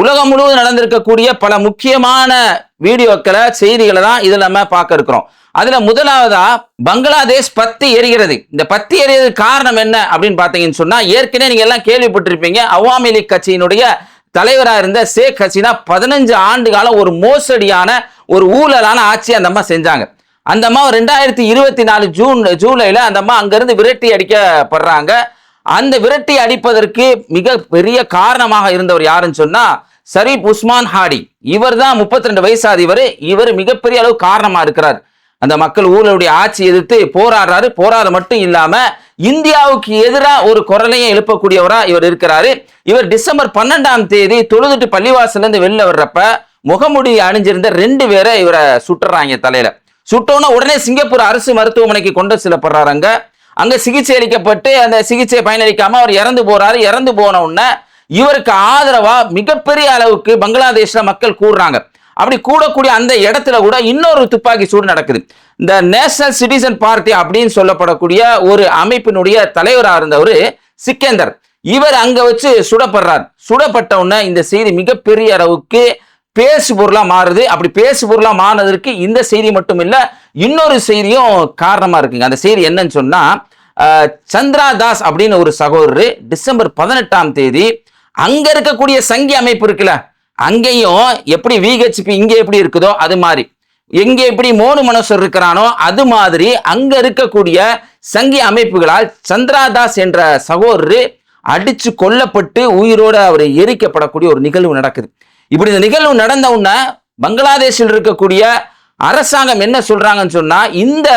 உலகம் முழுவதும் நடந்திருக்கக்கூடிய பல முக்கியமான வீடியோக்களை செய்திகளை தான் இதில் நம்ம பார்க்க இருக்கிறோம். அதில் முதலாவதா பங்களாதேஷ் பத்தி எரிகிறது. இந்த பத்தி எரியதுக்கு காரணம் என்ன அப்படின்னு பார்த்தீங்கன்னு சொன்னால் ஏற்கனவே நீங்கள் எல்லாம் கேள்விப்பட்டிருப்பீங்க அவாமி லீக் கட்சியினுடைய தலைவராக இருந்த ஷேக் ஹசீனா பதினஞ்சு ஆண்டு காலம் ஒரு மோசடியான ஒரு ஊழலான ஆட்சி அந்த அம்மா செஞ்சாங்க. அந்த அம்மா ரெண்டாயிரத்தி இருபத்தி நாலு ஜூன் ஜூலையில் அந்த அம்மா அங்கேருந்து விரட்டி அடிக்கப்படுறாங்க. அந்த விரட்டி அடிப்பதற்கு மிக பெரிய காரணமாக இருந்தவர் யாருன்னு சொன்னால் ஷரீப் உஸ்மான் ஹாடி. இவர் தான் முப்பத்தி ரெண்டு வயசாது இவர் இவர் மிகப்பெரிய அளவு காரணமா இருக்கிறார். அந்த மக்கள் ஊழலுடைய ஆட்சி எதிர்த்து போராடுறாரு. போராட மட்டும் இல்லாம இந்தியாவுக்கு எதிராக ஒரு குரலையும் எழுப்பக்கூடியவரா இவர் இருக்கிறாரு. இவர் டிசம்பர் பன்னெண்டாம் தேதி தொழுதுட்டு பள்ளிவாசல்ல இருந்து வெளில வர்றப்ப முகமுடி அணிஞ்சிருந்த ரெண்டு பேரை இவரை சுட்டுறாங்க தலையில. சுட்டோன்னா உடனே சிங்கப்பூர் அரசு மருத்துவமனைக்கு கொண்டு செல்லப்படுறாரு அங்க. அங்க சிகிச்சை அளிக்கப்பட்டு அந்த சிகிச்சை பயனளிக்காம அவர் இறந்து போறாரு. இறந்து போன உடனே இவருக்கு ஆதரவா மிகப்பெரிய அளவுக்கு பங்களாதேஷ்ல மக்கள் கூடுறாங்க. அப்படி கூடக்கூடிய அந்த இடத்துல கூட இன்னொரு துப்பாக்கி சூடு நடக்குது. இந்த நேஷனல் சிட்டிசன் பார்ட்டி அப்படின்னு சொல்லப்படக்கூடிய ஒரு அமைப்பினுடைய தலைவராக இருந்தவர் சிக்கேந்தர். இவர் அங்க வச்சு சுடப்படுறார். சுடப்பட்ட உடனே இந்த செய்தி மிகப்பெரிய அளவுக்கு பேசு பொருளா மாறுது. அப்படி பேசு பொருளா மாறினதற்கு இந்த செய்தி மட்டும் இல்ல இன்னொரு செய்தியும் காரணமா இருக்குங்க. அந்த செய்தி என்னன்னு சொன்னா சந்திரா தாஸ் அப்படின்னு ஒரு சகோதரர் டிசம்பர் பதினெட்டாம் தேதி அங்க இருக்கக்கூடிய சங்கி அமைப்பு இருக்குல்ல அங்கேயும் எப்படி விஹெச்பி இங்க எப்படி இருக்குதோ அது மாதிரி. எங்க எப்படி மோனு மனோசர் இருக்கிறானோ அது மாதிரி அங்க இருக்கக்கூடிய சங்கி அமைப்புகளால் சந்திராதாஸ் என்ற சகோதரர் அடிச்சு கொல்லப்பட்டு உயிரோட அவர் எரிக்கப்படக்கூடிய ஒரு நிகழ்வு நடக்குது. இப்படி இந்த நிகழ்வு நடந்த உடனே பங்களாதேஷில் இருக்கக்கூடிய அரசாங்கம் என்ன சொல்றாங்கன்னு சொன்னா இந்த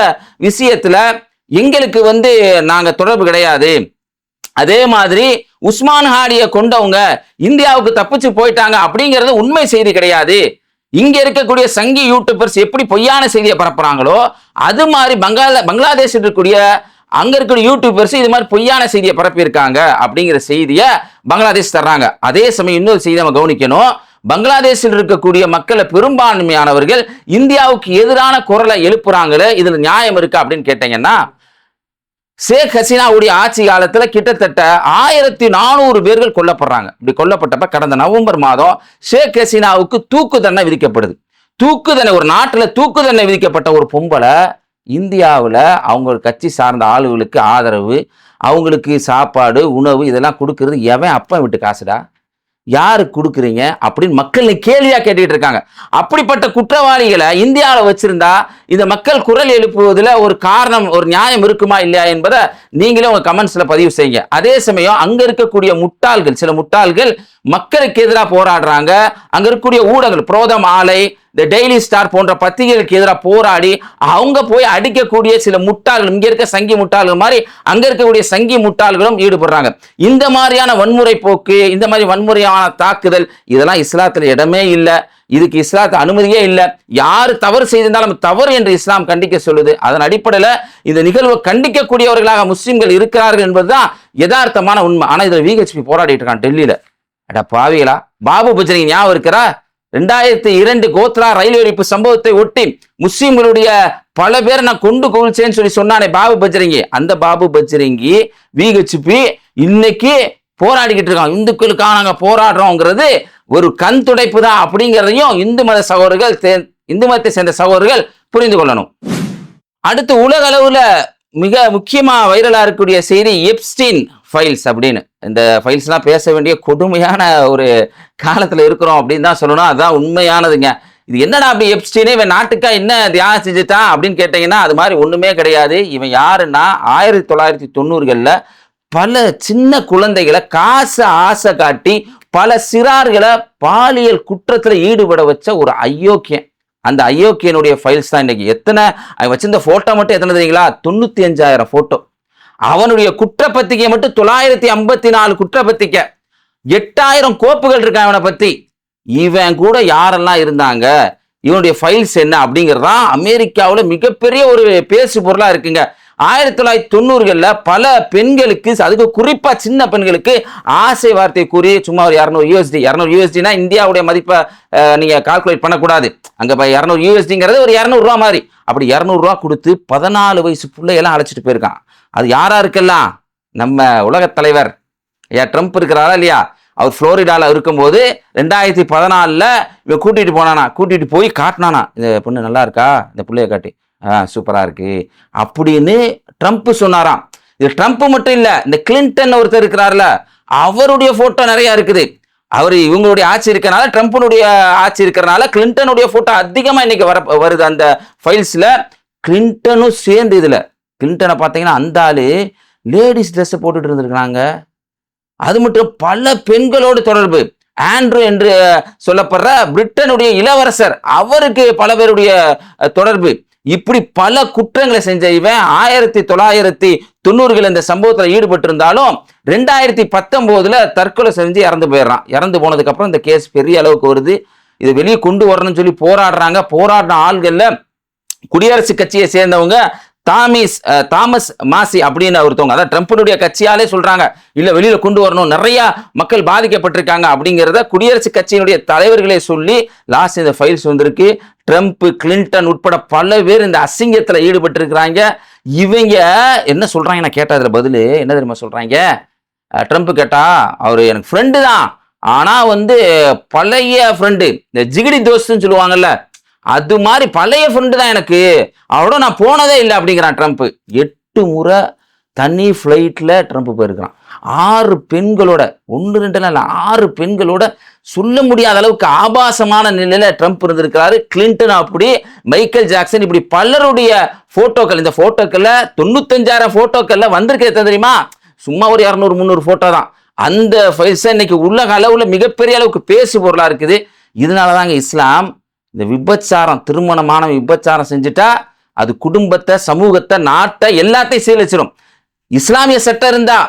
விஷயத்துல எங்களுக்கு வந்து நாங்க தொடர்பு கிடையாது. அதே மாதிரி உஸ்மான் ஹாடியை கொண்டவங்க இந்தியாவுக்கு தப்பிச்சு போயிட்டாங்க அப்படிங்கிறது உண்மை செய்தி கிடையாது. இங்க இருக்கக்கூடிய சங்கி யூடியூபர்ஸ் எப்படி பொய்யான செய்தியை பரப்புறாங்களோ அது மாதிரி பங்காள பங்களாதேஷ் இருக்கக்கூடிய அங்க இருக்கிற யூடியூபர்ஸ் இது மாதிரி பொய்யான செய்தியை பரப்பியிருக்காங்க அப்படிங்கிற செய்தியை பங்களாதேஷ் தர்றாங்க. அதே சமயம் இன்னொரு செய்தி நம்ம கவனிக்கணும். பங்களாதேஷில் இருக்கக்கூடிய மக்களை பெரும்பான்மையானவர்கள் இந்தியாவுக்கு எதிரான குரலை எழுப்புறாங்களே இதுல நியாயம் இருக்கா அப்படின்னு கேட்டீங்கன்னா ஷேக் ஹசீனாவுடைய ஆட்சி காலத்தில் கிட்டத்தட்ட ஆயிரத்தி நானூறு பேர்கள் கொல்லப்படுறாங்க. இப்படி கொல்லப்பட்டப்ப கடந்த நவம்பர் மாதம் ஷேக் ஹசீனாவுக்கு தூக்கு தண்டனை விதிக்கப்படுது. தூக்கு தண்டனை ஒரு நாட்டில் தூக்கு தண்டனை விதிக்கப்பட்ட ஒரு பொம்பளை இந்தியாவில் அவங்க கட்சி சார்ந்த ஆளுகளுக்கு ஆதரவு அவங்களுக்கு சாப்பாடு உணவு இதெல்லாம் கொடுக்கறது எவன் அப்பன் விட்டு காசுடா? யாரு கொடுக்குறீங்க அப்படின்னு மக்கள் கேள்வியாக கேட்டுக்கிட்டு இருக்காங்க. அப்படிப்பட்ட குற்றவாளிகளை இந்தியாவில் வச்சிருந்தா இந்த மக்கள் குரல் எழுப்புவதில் ஒரு காரணம் ஒரு நியாயம் இருக்குமா இல்லையா என்பதை நீங்களே உங்கள் கமெண்ட்ஸில் பதிவு செய்யுங்க. அதே சமயம் அங்கே இருக்கக்கூடிய முட்டாள்கள் சில முட்டாள்கள் மக்களுக்கு எதிராக போராடுறாங்க. அங்க இருக்கக்கூடிய ஊடகங்கள் புரோதம் ஆலை இந்த டெய்லி ஸ்டார் போன்ற பத்திரிகைகளுக்கு எதிராக போராடி அவங்க போய் அடிக்கக்கூடிய சில முட்டாள்கள் இங்க இருக்க சங்கி முட்டாள்கள் மாதிரி அங்க இருக்கக்கூடிய சங்கி முட்டாள்களும் ஈடுபடுறாங்க. இந்த மாதிரியான வன்முறை போக்கு இந்த மாதிரி வன்முறையான தாக்குதல் இதெல்லாம் இஸ்லாத்துல இடமே இல்லை. இதுக்கு இஸ்லாத்து அனுமதியே இல்லை. யார் தவறு செய்திருந்தாலும் தவறு என்று இஸ்லாம் கண்டிக்க சொல்லுது. அதன் அடிப்படையில் இந்த நிகழ்வை கண்டிக்கக்கூடியவர்களாக முஸ்லிம்கள் இருக்கிறார்கள் என்பதுதான் யதார்த்தமான உண்மை. ஆனா இதுல விஹெச்பி போராடிட்டு இருக்கான் டெல்லியில. அட பாவிகளா பாபு பஜ்ரங்கி ஞாபகம் இருக்கிறா ரெண்டாயிரத்தி இரண்டு கோத்ரா ரயில் வெடிப்பு சம்பவத்தை ஒட்டி முஸ்லீம்களுடைய பல பேரை நான் கொண்டு குவிச்சேன்னு சொல்லி சொன்னானே பாபு பஜ்ரங்கி அந்த பாபு பஜ்ரங்கி விஹெச்பி இன்னைக்கு போராடிக்கிட்டு இருக்காங்க. இந்துக்களுக்காக நாங்க போராடுறோங்கிறது ஒரு கண் துடைப்பு தான் அப்படிங்கிறதையும் இந்து மத சகோதரர்கள் இந்து மதத்தை சேர்ந்த சகோதரர்கள் புரிந்து கொள்ளணும். அடுத்து உலக அளவுல மிக முக்கியமா வைரலா இருக்கக்கூடிய செய்தி எப்ஸ்டீன் ஃபைல்ஸ் அப்படின்னு. இந்த ஃபைல்ஸ்லாம் பேச வேண்டிய கொடுமையான ஒரு காலத்தில் இருக்கிறோம் அப்படின்னு தான் சொல்லணும். அதுதான் உண்மையானதுங்க. இது என்னடா அப்படி எப்ஸ்டீனே இவன் நாட்டுக்கா என்ன தியாகம் செஞ்சுட்டான் அப்படின்னு கேட்டீங்கன்னா அது மாதிரி ஒன்றுமே கிடையாது. இவன் யாருன்னா ஆயிரத்தி தொள்ளாயிரத்தி தொண்ணூறுகளில் பல சின்ன குழந்தைகளை காசு ஆசை காட்டி பல சிறார்களை பாலியல் குற்றத்தில் ஈடுபட வச்ச ஒரு அயோக்கியன். அந்த அயோக்கியனுடைய ஃபைல்ஸ் தான் இன்னைக்கு. எத்தனை அவன் வச்சிருந்த ஃபோட்டோ மட்டும் எத்தனை தெரியுங்களா? தொண்ணூற்றி அஞ்சாயிரம் ஃபோட்டோ அவனுடைய குற்றப்பத்திரிகை மட்டும் தொள்ளாயிரத்தி ஐம்பத்தி நாலு குற்றப்பத்திரிக்கை எட்டாயிரம் கோப்புகள் இருக்கான் அவனை பத்தி. இவன் கூட யாரெல்லாம் இருந்தாங்க? இவனுடைய ஃபைல்ஸ் என்ன? அப்படிங்கிறதான் அமெரிக்காவில் மிகப்பெரிய ஒரு பேசு பொருளாக இருக்குங்க. ஆயிரத்தி தொள்ளாயிரத்தி தொண்ணூறுகளில் பல பெண்களுக்கு அதுக்கு குறிப்பாக சின்ன பெண்களுக்கு ஆசை வார்த்தை கூறி சும்மா ஒரு இரநூறு யூஎஸ்டி இரநூறு யூஎஸ்டினா இந்தியாவுடைய மதிப்பை நீங்கள் கால்குலேட் பண்ணக்கூடாது. அங்கே இப்போ இரநூறு யூஎஸ்டிங்கிறது ஒரு இரநூறுவா மாதிரி. அப்படி இரநூறுவா கொடுத்து பதினாலு வயசு பிள்ளையெல்லாம் அழைச்சிட்டு போயிருக்கான். அது யாராக இருக்கலாம் நம்ம உலகத் தலைவர். ஐயா ட்ரம்ப் இருக்கிறாரா இல்லையா? அவர் ஃப்ளோரிடாவில் இருக்கும்போது ரெண்டாயிரத்தி பதினாலில் இவன் கூட்டிகிட்டு போனானா? கூட்டிகிட்டு போய் காட்டினானா? இந்த பொண்ணு நல்லா இருக்கா? இந்த பிள்ளைய காட்டி. சூப்பராக இருக்குது இருக்கு. அப்படின்னு ட்ரம்ப் சொன்னாராம். இது ட்ரம்ப் மட்டும் இல்லை இந்த கிளின்டன் ஒருத்தர் இருக்கிறார்ல அவருடைய ஃபோட்டோ நிறையா இருக்குது. அவர் இவங்களுடைய ஆட்சி இருக்கிறனால ட்ரம்ப்னுடைய ஆட்சி இருக்கிறனால கிளின்டனுடைய ஃபோட்டோ அதிகமாக இன்னைக்கு வர வருது அந்த ஃபைல்ஸில் கிளின்டனும் சேர்ந்து இதில். கிளின்டனை பார்த்தீங்கன்னா அந்த ஆள் லேடிஸ் ட்ரெஸ்ஸை போட்டுட்டு இருந்திருக்கிறாங்க. அது மட்டும் பல பெண்களோடு தொடர்பு. ஆண்ட்ரூ என்று சொல்லப்படுற பிரிட்டனுடைய இளவரசர் அவருக்கு பல பேருடைய தொடர்பு. இப்படி பல குற்றங்களை செஞ்ச இவன் ஆயிரத்தி தொள்ளாயிரத்தி தொண்ணூறுகள் இந்த சம்பவத்தில் ஈடுபட்டிருந்தாலும் ரெண்டாயிரத்தி பத்தொம்போதுல தற்கொலை செஞ்சு இறந்து போயிடுறான். இறந்து போனதுக்கு அப்புறம் இந்த கேஸ் பெரிய அளவுக்கு வருது. இதை வெளியே கொண்டு வரணும்னு சொல்லி போராடுறாங்க. போராடின ஆள்கள்ல குடியரசு கட்சியை சேர்ந்தவங்க தாமிஸ் தாமஸ் மாசி அப்படின்னு ஒருத்தவங்க அதான் ட்ரம்ப்பினுடைய கட்சியாலே சொல்றாங்க. இல்ல வெளியில கொண்டு வரணும். நிறைய மக்கள் பாதிக்கப்பட்டிருக்காங்க அப்படிங்கிறத குடியரசு கட்சியினுடைய தலைவர்களே சொல்லி லாஸ்ட் இந்த ஃபைல்ஸ் வந்திருக்கு. ட்ரம்ப் கிளின்டன் உட்பட பல பேர் இந்த அசிங்கத்துல ஈடுபட்டு இருக்கிறாங்க இவங்க என்ன சொல்றாங்க? நான் கேட்ட அதுல பதில். என்ன தெரியுமா சொல்றாங்க? ட்ரம்ப் கேட்டா அவர் எனக்கு ஃப்ரெண்டு தான். ஆனா வந்து பழைய ஃப்ரெண்டு இந்த ஜிகிடி தோஸ்துன்னு சொல்லுவாங்கல்ல அது மாதிரி பழைய ஃப்ரெண்டு தான் எனக்கு. அவரோட நான் போனதே இல்லை அப்படிங்கிறான் ட்ரம்ப். எட்டு முறை தனி ஃப்ளைட்டில் ட்ரம்ப் போயிருக்கிறான். ஆறு பெண்களோட ஒன்று ரெண்டு இல்லை ஆறு பெண்களோட சொல்ல முடியாத அளவுக்கு ஆபாசமான நிலையில ட்ரம்ப் இருந்திருக்கிறாரு. கிளின்டன் அப்படி மைக்கேல் ஜாக்சன் இப்படி பலருடைய போட்டோக்கள் இந்த போட்டோக்கள்ல தொண்ணூத்தஞ்சாயிரம் போட்டோக்கள்ல வந்திருக்கிறது தெரியுமா? சும்மா ஒரு இரநூறு முந்நூறு போட்டோ தான். அந்த ஃபைல்ஸ் இன்னைக்கு உலக அளவுல மிகப்பெரிய அளவுக்கு பேசு பொருளா இருக்குது. இதனால தாங்க இஸ்லாம் இந்த விபச்சாரம் திருமணமான விபச்சாரம் செஞ்சுட்டா அது குடும்பத்தை சமூகத்தை நாட்டை எல்லாத்தையும் சீலச்சிடும் இஸ்லாமிய சட்டம் இருந்தா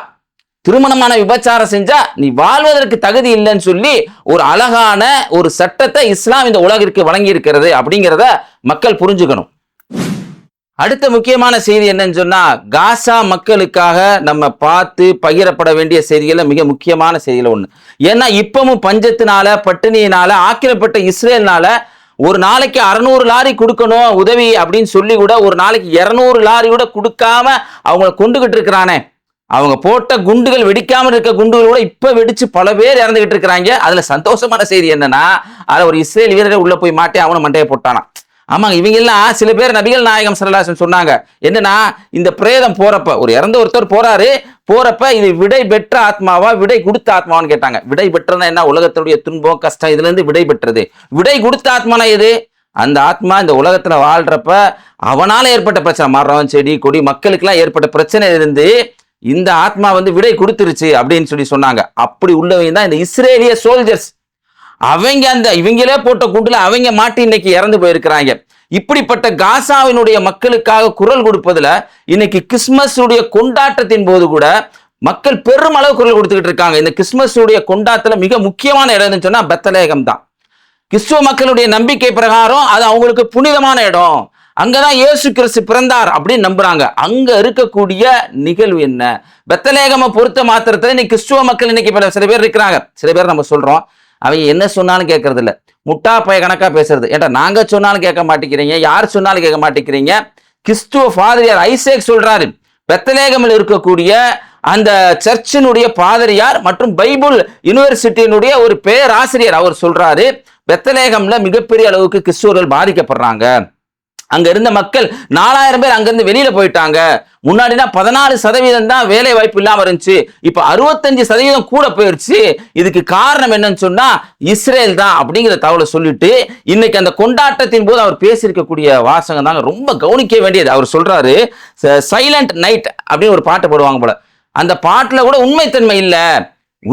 திருமணமான விபச்சாரம் செஞ்சா நீ வாழ்வதற்கு தகுதி இல்லைன்னு சொல்லி ஒரு அழகான ஒரு சட்டத்தை இஸ்லாம் இந்த உலகிற்கு வழங்கி இருக்கிறது அப்படிங்கிறத மக்கள் புரிஞ்சுக்கணும். அடுத்த முக்கியமான செய்தி என்னன்னு சொன்னா காசா மக்களுக்காக நம்ம பார்த்து பகிரப்பட வேண்டிய செய்திகள்ல மிக முக்கியமான செய்திகள் ஒண்ணு. ஏன்னா இப்பவும் பஞ்சத்தினால பட்டினியினால ஆக்கிரப்பட்ட இஸ்ரேல்னால ஒரு நாளைக்கு அறநூறு லாரி கொடுக்கணும் உதவி அப்படின்னு சொல்லி கூட ஒரு நாளைக்கு இரநூறு லாரி கூட கொடுக்காம அவங்கள கொண்டுகிட்டு இருக்கிறானே. அவங்க போட்ட குண்டுகள் வெடிக்காம இருக்க குண்டுகள் கூட இப்ப வெடிச்சு பல பேர் இறந்துகிட்டு இருக்கிறாங்க. அதுல சந்தோஷமான செய்தி என்னன்னா அதை ஒரு இஸ்ரேல் வீரரை உள்ள போய் மாட்டி அவனை மண்டையை போட்டானா ஆமாங்க இவங்க எல்லாம் சில பேர் நபிகள் நாயகம் சரலாசன் சொன்னாங்க. என்னன்னா இந்த பிரேதம் போறப்ப ஒரு இறந்த ஒருத்தர் போறாரு போறப்ப இது விடை பெற்ற ஆத்மாவா விடை கொடுத்த ஆத்மாவான்னு கேட்டாங்க. விடை பெற்றதுன்னா என்ன? உலகத்தினுடைய துன்பம் கஷ்டம் இதுல இருந்து விடை பெற்றது. விடை கொடுத்த ஆத்மானா எது? அந்த ஆத்மா இந்த உலகத்துல வாழ்றப்ப அவனால ஏற்பட்ட பிரச்சனை. மரம் செடி கொடி மக்களுக்கெல்லாம் ஏற்பட்ட பிரச்சனை இருந்து இந்த ஆத்மா வந்து விடை கொடுத்துருச்சு அப்படின்னு சொல்லி சொன்னாங்க. அப்படி உள்ளவங்க தான் இந்த இஸ்ரேலிய சோல்ஜர்ஸ் அவங்க அந்த இவங்களே போட்ட குண்டுல அவங்க மாட்டி இன்னைக்கு இறந்து போயிருக்கிறாங்க. இப்படிப்பட்ட காசாவினுடைய மக்களுக்காக குரல் கொடுப்பதுல இன்னைக்கு கிறிஸ்மஸ் உடைய கொண்டாட்டத்தின் போது கூட மக்கள் பெருமளவு குரல் கொடுத்துக்கிட்டு இருக்காங்க. இந்த கிறிஸ்மஸ் உடைய கொண்டாட்டத்துல மிக முக்கியமான இடம்னு சொன்னா பெத்தலேகம் தான் கிறிஸ்துவ மக்களுடைய நம்பிக்கை பிரகாரம் அது அவங்களுக்கு புனிதமான இடம். அங்கதான் இயேசு கிறிஸ்து பிறந்தார் அப்படின்னு நம்புறாங்க. அங்க இருக்கக்கூடிய நிகழ்வு என்ன? பெத்தலேகமை பொறுத்த மாத்திரத்துல இன்னைக்கு கிறிஸ்துவ மக்கள் இன்னைக்கு சில பேர் இருக்கிறாங்க. சில பேர் நம்ம சொல்றோம். அவங்க என்ன சொன்னாலும் கேட்கறது இல்லை முட்டா பய கணக்காக பேசுறது. ஏன்டா நாங்கள் சொன்னாலும் கேட்க மாட்டேங்கிறீங்க. யார் சொன்னாலும் கேட்க மாட்டேங்கிறீங்க? கிறிஸ்துவ ஃபாதரியார் ஐசேக் சொல்றாரு. பெத்தலேகமில் இருக்கக்கூடிய அந்த சர்ச்சினுடைய பாதிரியார் மற்றும் பைபிள் யூனிவர்சிட்டியினுடைய ஒரு பேராசிரியர் அவர் சொல்றாரு. பெத்தலேகம்ல மிகப்பெரிய அளவுக்கு கிறிஸ்துவர்கள் பாதிக்கப்படுறாங்க. அங்க இருந்த மக்கள் நாலாயிரம் பேர் அங்கிருந்து வெளியில போயிட்டாங்க. முன்னாடினா பதினாலு சதவீதம் தான் வேலை வாய்ப்பு இல்லாம இருந்துச்சு. இப்ப அறுபத்தஞ்சு சதவீதம் கூட போயிருச்சு. இதுக்கு காரணம் என்னன்னு சொன்னா இஸ்ரேல் தான் அப்படிங்கிற தகவலை சொல்லிட்டு இன்னைக்கு அந்த கொண்டாட்டத்தின் போது அவர் பேசியிருக்கக்கூடிய வாசகம் தாங்க ரொம்ப கவனிக்க வேண்டியது. அவர் சொல்றாரு சைலண்ட் நைட் அப்படின்னு ஒரு பாட்டு போடுவாங்க போல. அந்த பாட்டுல கூட உண்மைத்தன்மை இல்லை.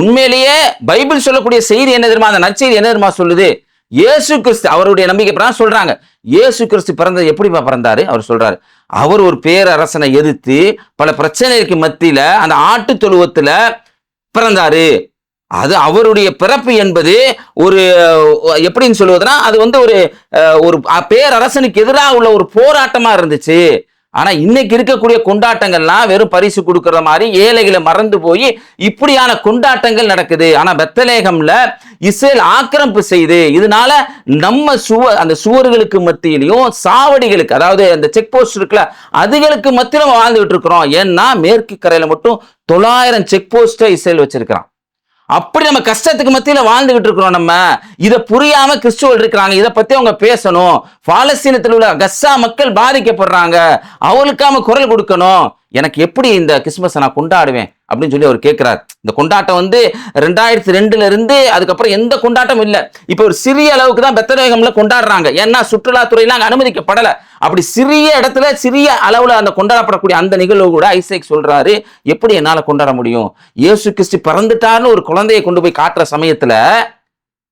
உண்மையிலேயே பைபிள் சொல்லக்கூடிய செய்தி என்ன தெரியுமா? அந்த நற்செய்தி என்ன தெரியுமா சொல்லுது? இயேசு கிறிஸ்து அவருடைய நம்பிக்கை பிரகாரம் சொல்றாங்க. இயேசு கிறிஸ்து பிறந்தது எப்படிப்பா பிறந்தாரு? அவர் சொல்றாரு அவர் ஒரு பேரரசனை எதிர்த்து பல பிரச்சனைக்கு மத்தியில அந்த ஆட்டு தொழுவத்துல பிறந்தாரு. அது அவருடைய பிறப்பு என்பது ஒரு எப்படின்னு சொல்லுவதுன்னா அது வந்து ஒரு ஒரு பேரரசனுக்கு எதிராக உள்ள ஒரு போராட்டமா இருந்துச்சு. ஆனா இன்னைக்கு இருக்கக்கூடிய கொண்டாட்டங்கள்லாம் வெறும் பரிசு கொடுக்கற மாதிரி ஏழைகளை மறந்து போய் இப்படியான கொண்டாட்டங்கள் நடக்குது. ஆனா பெத்தலேகம்ல இஸ்ரேல் ஆக்கிரமிப்பு செய்து இதனால நம்ம சுவர் அந்த சுவர்களுக்கு மத்தியிலையும் சாவடிகளுக்கு அதாவது அந்த செக் போஸ்ட் இருக்குல்ல அதுகளுக்கு மத்தியிலும் வாழ்ந்துகிட்டு இருக்கிறோம். ஏன்னா மேற்கு கரையில மட்டும் தொள்ளாயிரம் செக் போஸ்ட்டை இஸ்ரேல் வச்சிருக்கிறான். அப்படி நம்ம கஷ்டத்துக்கு மத்தியில வாழ்ந்துகிட்டு இருக்கிறோம் நம்ம. இதை புரியாம கிறிஸ்துவல் இருக்கிறாங்க. இதை பத்தி அவங்க பேசணும். பாலஸ்தீனத்தில் உள்ள கஸ்ஸா மக்கள் பாதிக்கப்படுறாங்க. அவளுக்காம குரல் கொடுக்கணும். எனக்கு எப்படி இந்த கிறிஸ்மஸை நான் கொண்டாடுவேன்? அப்படின்னு சொல்லி அவர் கேட்கிறார் இந்த கொண்டாட்டம் வந்து ரெண்டாயிரத்தி ரெண்டுல இருந்து அதுக்கப்புறம் எந்த கொண்டாட்டமும் இல்லை. இப்போ ஒரு சிறிய அளவுக்கு தான் பெத்தரேகம்ல கொண்டாடுறாங்க. ஏன்னா சுற்றுலாத்துறையில அங்க அனுமதிக்கப்படல. அப்படி சிறிய இடத்துல சிறிய அளவுல அந்த கொண்டாடப்படக்கூடிய அந்த நிகழ்வு கூட ஐசேக் சொல்றாரு. எப்படி என்னால கொண்டாட முடியும்? இயேசு கிறிஸ்து பிறந்துட்டார்னு ஒரு குழந்தையை கொண்டு போய் காட்டுற சமயத்துல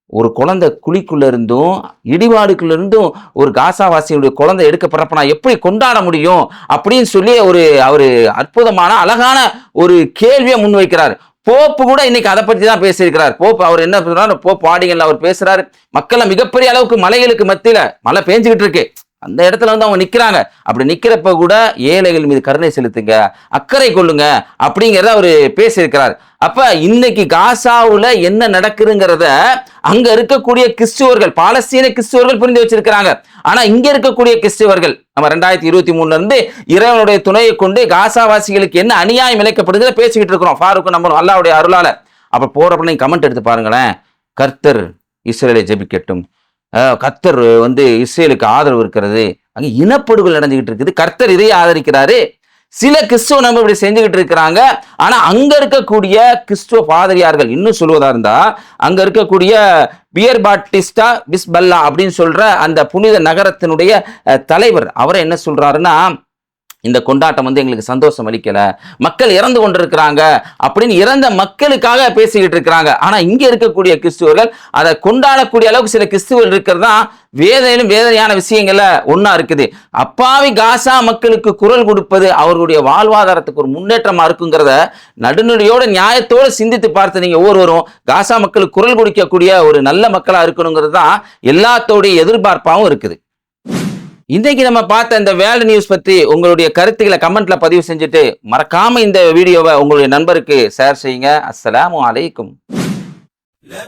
ஒரு குழந்தை குழிக்குள்ளே இருந்தும் இடிபாடுக்குள்ள இருந்தும் ஒரு காசாவாசியுடைய குழந்தை எடுக்கப்படுறப்ப நான் எப்படி கொண்டாட முடியும் அப்படின்னு சொல்லி ஒரு அவர் அற்புதமான அழகான ஒரு கேள்வியை முன்வைக்கிறார். போப்பு கூட இன்னைக்கு அதை பற்றி தான் பேசியிருக்கிறார். போப் அவர் என்ன சொல்றாரு போப் ஆடிகள் அவர் பேசுறாரு. மக்களை மிகப்பெரிய அளவுக்கு மலைகளுக்கு மத்தியில் மழை பேஞ்சுக்கிட்டு இருக்கு. அந்த இடத்துல வந்து அவங்க நிக்கிறாங்க. அப்படி நிக்கிறப்ப கூட ஏழைகள் மீது கருணை செலுத்துங்க அக்கறை கொள்ளுங்க அப்படிங்கிறத அவர் பேசியிருக்கிறார். அப்ப இன்னைக்கு காசாவில் என்ன நடக்குதுங்கிறத அங்க இருக்கக்கூடிய கிறிஸ்துவர்கள் பாலஸ்தீன கிறிஸ்துவர்கள் புரிந்து வச்சிருக்கிறாங்க. ஆனா இங்க இருக்கக்கூடிய கிறிஸ்துவர்கள் நம்ம ரெண்டாயிரத்தி இருபத்தி மூணுல இருந்து இறைவனுடைய துணையை கொண்டு காசாவாசிகளுக்கு என்ன அநியாயம் இழைக்கப்படுங்கிற பேசிக்கிட்டு இருக்கிறோம். ஃபாரூக் நம்பரும் அல்லாவுடைய அருளால. அப்போ போகிறப்ப நீங்கள் கமெண்ட் எடுத்து பாருங்களேன். கர்த்தர் இஸ்ரேலை ஜெபிக்கட்டும். கர்த்தர் வந்து இஸ்ரேலுக்கு ஆதரவு இருக்கிறது. அங்கே இனப்படுகொலை நடந்துகிட்டு இருக்குது. கர்த்தர் இதை ஆதரிக்கிறாரு. சில கிறிஸ்துவ நம்ம இப்படி செஞ்சுக்கிட்டு இருக்கிறாங்க. ஆனா அங்க இருக்கக்கூடிய கிறிஸ்துவ பாதிரியார்கள் இன்னும் சொல்வதா இருந்தா அங்க இருக்கக்கூடிய பியர் பாட்டிஸ்டா பிஸ்பல்லா அப்படின்னு சொல்ற அந்த புனித நகரத்தினுடைய தலைவர் அவரை என்ன சொல்றாருன்னா இந்த கொண்டாட்டம் வந்து எங்களுக்கு சந்தோஷம் அளிக்கல. மக்கள் இறந்து கொண்டிருக்கிறாங்க அப்படின்னு இறந்த மக்களுக்காக பேசிக்கிட்டு இருக்கிறாங்க. ஆனா இங்க இருக்கக்கூடிய கிறிஸ்துவர்கள் அதை கொண்டாடக்கூடிய அளவுக்கு சில கிறிஸ்துவர்கள் இருக்கிறதா வேதனையிலும் வேதனையான விஷயங்கள்ல ஒன்னா இருக்குது. அப்பாவி காசா மக்களுக்கு குரல் கொடுப்பது அவர்களுடைய வாழ்வாதாரத்துக்கு ஒரு முன்னேற்றமா இருக்குங்கிறத நடுநிலையோட நியாயத்தோட சிந்தித்து பார்த்து நீங்க ஒவ்வொருவரும் காசா மக்களுக்கு குரல் கொடுக்கக்கூடிய ஒரு நல்ல மக்களா இருக்கணுங்கிறது தான் எல்லாத்தோடைய எதிர்பார்ப்பாகவும் இருக்குது. இன்னைக்கு நம்ம பார்த்த இந்த வேர்ல்டு நியூஸ் பத்தி உங்களுடைய கருத்துக்களை கமெண்ட்ல பதிவு செஞ்சுட்டு மறக்காம இந்த வீடியோவை உங்களுடைய நண்பருக்கு ஷேர் செய்யுங்க. அஸ்ஸலாமு அலைக்கும்.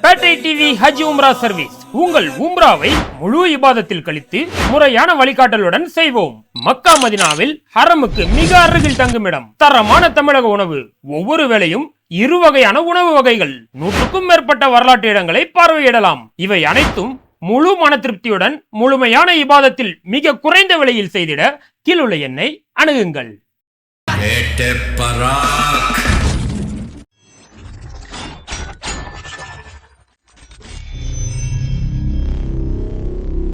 பேட்டை டிவி ஹஜ் உம்ரா சர்வீஸ் உங்கள் உம்ராவை முழு இபாதத்தில் கழித்து முறையான வழிகாட்டலுடன் செய்வோம். மக்கா மதினாவில் ஹரமுக்கு மிக அருகில் தங்குமிடம் தரமான தமிழக உணவு. ஒவ்வொரு வேளையும் இரு வகையான உணவு வகைகள். நூற்றுக்கும் மேற்பட்ட வரலாற்று இடங்களை பார்வையிடலாம். இவை அனைத்தும் முழு மன திருப்தியுடன் முழுமையான இபாதத்தில் மிக குறைந்த விலையில் செய்திட கீழுள்ள எண்ணை அணுகுங்கள்.